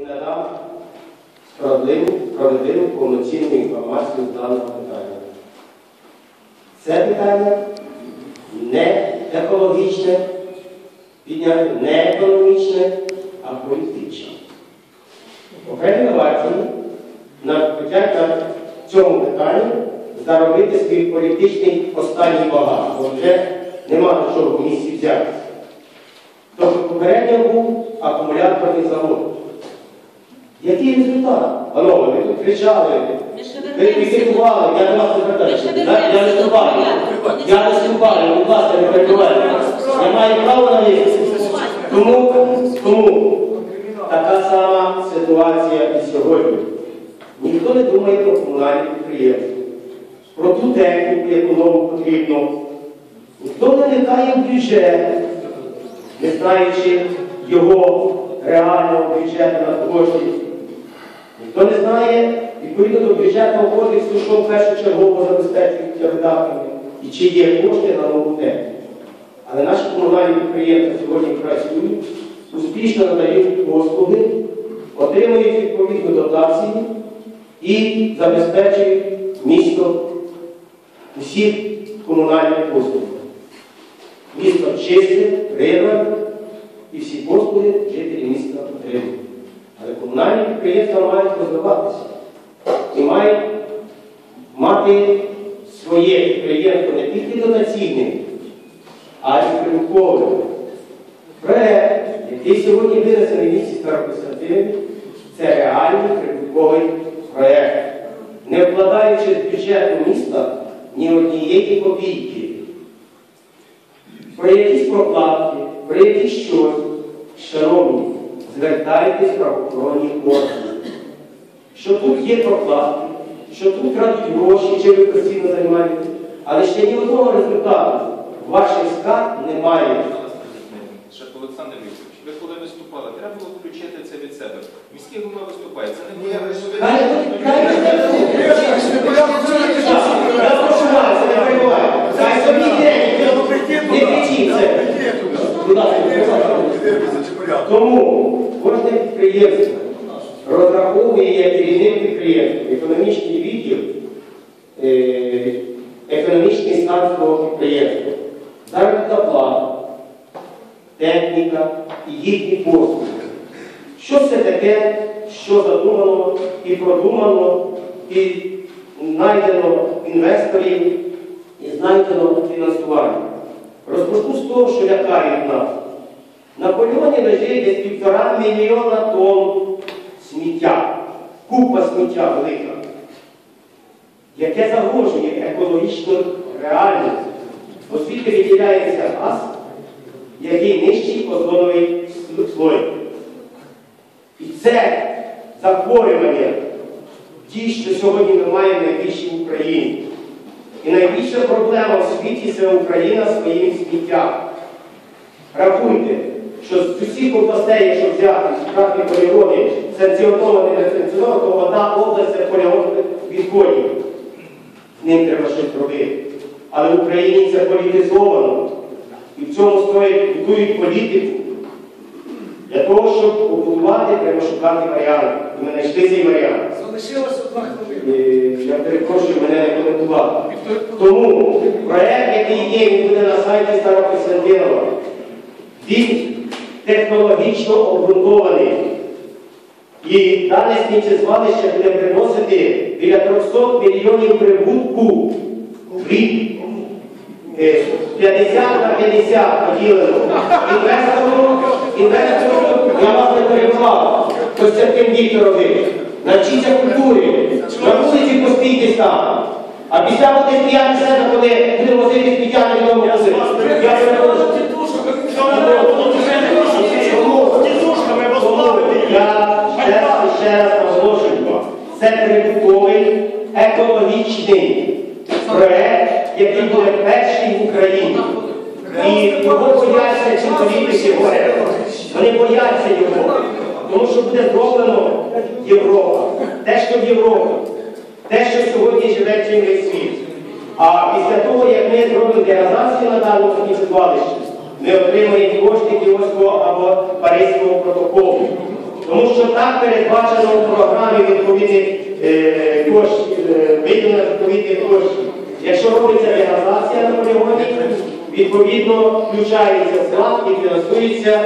і надав справедливу, справедливу повноцінну інформацію з даного питання. Це питання не екологічне, не економічне, а політичне. Окремі партії на на цьому питанні заробити свій політичний останній багаж, бо вже нема до чого в місті взятися. Тобто попередньо був акумуляторний завод. Який результат? Панове, ви тут кричали, ви критикували, я до вас не звертаюся. Я не порядку. Я не вступаю, будь ласка, не перебивайте. Я маю право на виступ. Тому, тому така сама ситуація і сьогодні. Ніхто не думає про комунальні підприємства, про ту техніку, яку нову потрібно. Ніхто не в бюджет, не знаючи його реального бюджету на кошти. Ніхто не знає, відповідно до бюджетного кодексу, що першочергово забезпечується видатками і чи є кошти на нову техніку. Але наші комунальні підприємства сьогодні працюють, успішно надають послуги, отримують відповідну дотацію і забезпечують місто усіх комунальних послуг. Місто чисте, прибране, і всі послуги жителі міста отримують. Але комунальні підприємства мають розвиватися і мають мати своє підприємство не тільки дотаційним, а й прибутковим. Проект, який сьогодні винесений в місті Старокостянтин, це реальний прибутковий проект, не вкладаючи в бюджет міста ні однієї копійки. Про якісь прокладки, про якісь щось, шановні, звертайтесь в правоохоронні органи. Що тут є прокладки, що тут крадуть гроші, чи ви постійно займаєтесь, але ще ні одного результату ваших скарг немає. Олександр Вікторович, ви коли виступали, треба було включити це від себе. Міський голова виступає, це не хай Я собі не кричіть це. Тому кожне підприємство розраховує як керівник підприємства, економічний відділ, е, економічний стан свого підприємства, заробітна плата, техніка і їхні послуги. Що це таке, що задумано і продумано, і знайдено інвесторів, і знайдено фінансування? Розпочну з того, що лякають нас. На полігоні лежить півтора мільйона тонн сміття, купа сміття велика, яке загрожує екологічну реальність, оскільки виділяється газ, який нищить озоновий слой. І це захворювання, ті, що сьогодні ми маємо найбільше в Україні. І найбільша проблема в світі це Україна своїм сміттям. Рахуйте, що з усіх областей, якщо взяти справді полігони, санкціоновані, не санкціоновані, то одна область це полігон відходів. З ним треба щось робити. Але в Україні це політизовано. І в цьому стоїть, будують політику. Для того, щоб побудувати, треба шукати варіант. І ми знайшли цей варіант. Залишилось одна хвилина. Е, Я перепрошую мене не коментувати. Тому проект, який є, він буде на сайті Старокостянтинова. Він технологічно обґрунтований. І дане сміттєзвалище буде приносити біля 300 мільйонів прибутку в рік. Е, 50 на 50 поділено. Інвестору, інвестору, я вас не перебував, Костянтин Вікторович. Навчіться культурі, на вулиці постійте там. А після буде стояти себе, коли буде возити сміття на відому возити. Я перепрошую. Я ще раз і ще раз наголошую, це прибутковий екологічний проект, який буде перший в Україні. І його бояться ці політики говорять. Вони бояться його, тому що буде зроблено Європа, те, що в Європі, те, що сьогодні живе цілий світ. А після того, як ми зробимо деградацію на даному сміттєзвалищі, ми отримаємо кошти Кіоського або Паризького протоколу. Тому що так передбачено у програмі відповідних е, коштів, е, виділено відповідних коштів. Якщо робиться деградація на полігоні, відповідно включається склад і фінансується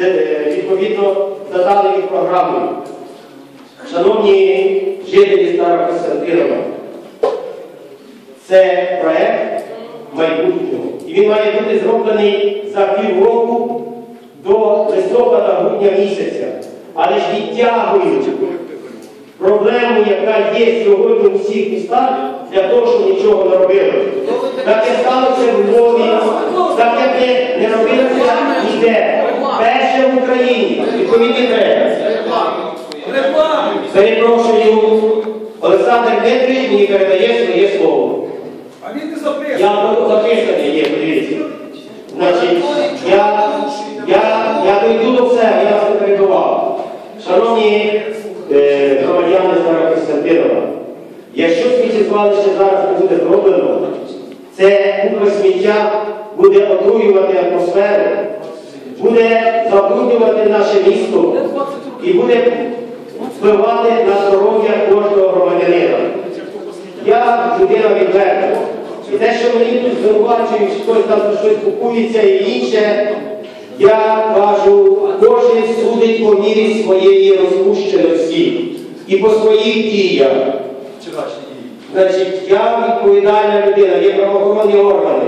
е, відповідно за даною програмою. Шановні жителі Старокостянтинова, це проект майбутнього. І він має бути зроблений за півроку до листопада-грудня місяця. Але ж відтягують проблему, яка є сьогодні у всіх містах, для того, щоб нічого не робили. Таке сталося в Львові, робилося. Перше в Україні. Відповідні треба. Перепрошую, Олександр Дмитрович мені передає своє слово. А він не записує. Я буду записаний є, подивіться. Значить, я, я, я дойду до себе, я вас не перебував. Шановні е, громадяни Старокостянтинова, якщо сміттєзвалище зараз не буде зроблено, це купа сміття буде отруювати атмосферу, буде забруднювати наше місто і буде впливати на здоров'я кожного громадянина. Я людина відверта. І те, що мені тут звинувачують, хтось там щось купується і інше, я кажу, кожен судить по мірі своєї розпущеності і по своїх діях. Значить, я відповідальна людина, є правоохоронні органи.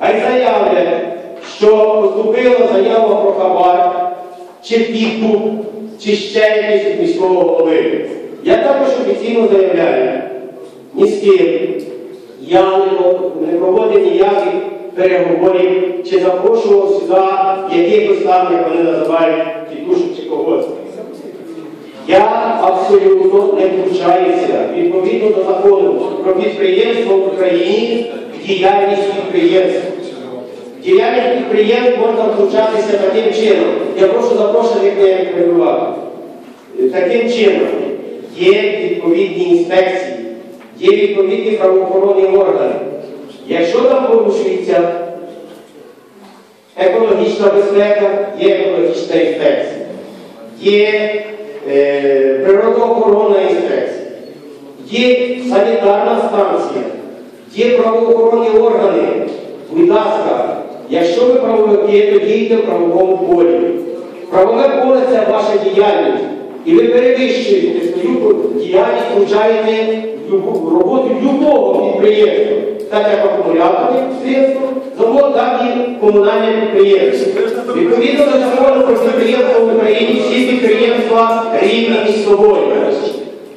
А й заявлять, що поступила заява про хабар, чи підкуп, чи ще якийсь від міського голови. Я також офіційно заявляю, ні з ким. Я не, проводив ніяких переговорів чи запрошував сюди якихось там, як вони називають, тітушок чи когось. Я абсолютно не втручаюся відповідно до закону про підприємство в Україні, діяльність підприємств. Діяльність підприємств можна втручатися таким чином. Я прошу запрошених не перебувати. Таким чином є відповідні інспекції, є відповідні правоохоронні органи. Якщо там порушується екологічна безпека, є екологічна інспекція, є е, природоохоронна інспекція, є санітарна станція, є правоохоронні органи. Будь ласка, якщо ви правовики, то дійте в правовому полі. Правове поле це ваша діяльність. І ви перевищуєте свою діяльність, включаєте роботу любого підприємства, так як акумуляторне підприємство, завод, так і комунальне підприємство. Відповідно до закону про підприємство в Україні, всі підприємства рівні між собою.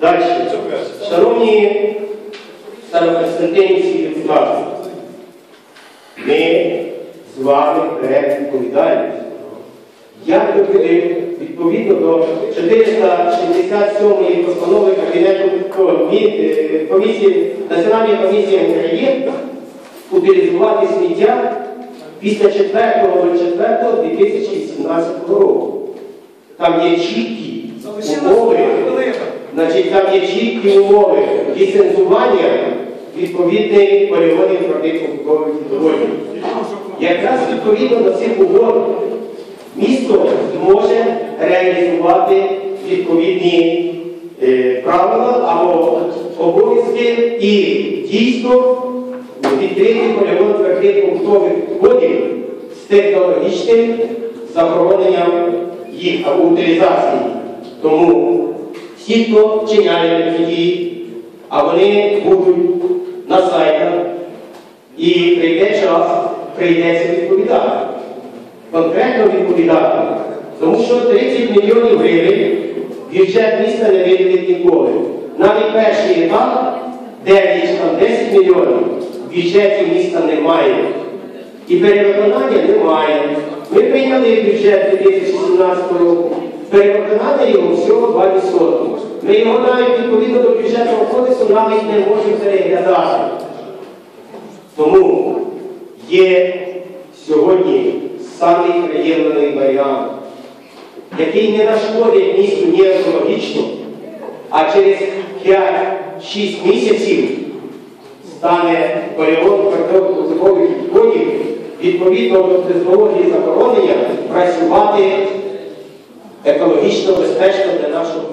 Далі. Шановні старокостянтинівські депутати, вами беремо відповідальність. Я припинив відповідно до 467 постанови Кабінету е, комісії, Національної комісії України утилізувати сміття після 4.04.2017 року. Там є чіткі умови, значить там є чіткі умови ліцензування відповідних полігонів твердих побутових. Якраз відповідно до цих угод місто зможе реалізувати відповідні е, правила або обов'язки і дійсно відкрити полігон твердих побутових відходів з технологічним забороненням їх або утилізації. Тому всі, хто вчиняє такі дії, а вони будуть на сайтах, і прийде час, прийдеться відповідати. Конкретно відповідати. Тому що 30 мільйонів гривень бюджет міста не виділить ніколи. Навіть перший етап 9 там 10 мільйонів в бюджеті міста немає. І перевиконання немає. Ми прийняли бюджет 2017 року. Перевиконання його всього 2%. Ми його навіть відповідно до бюджетного кодексу навіть не можемо переглядати. Тому є сьогодні самий приємний варіант, який не нашкодить місту ні екологічно, а через 5-6 місяців стане полігон картопльових відходів відповідно до технології захоронення працювати екологічно безпечно для нашого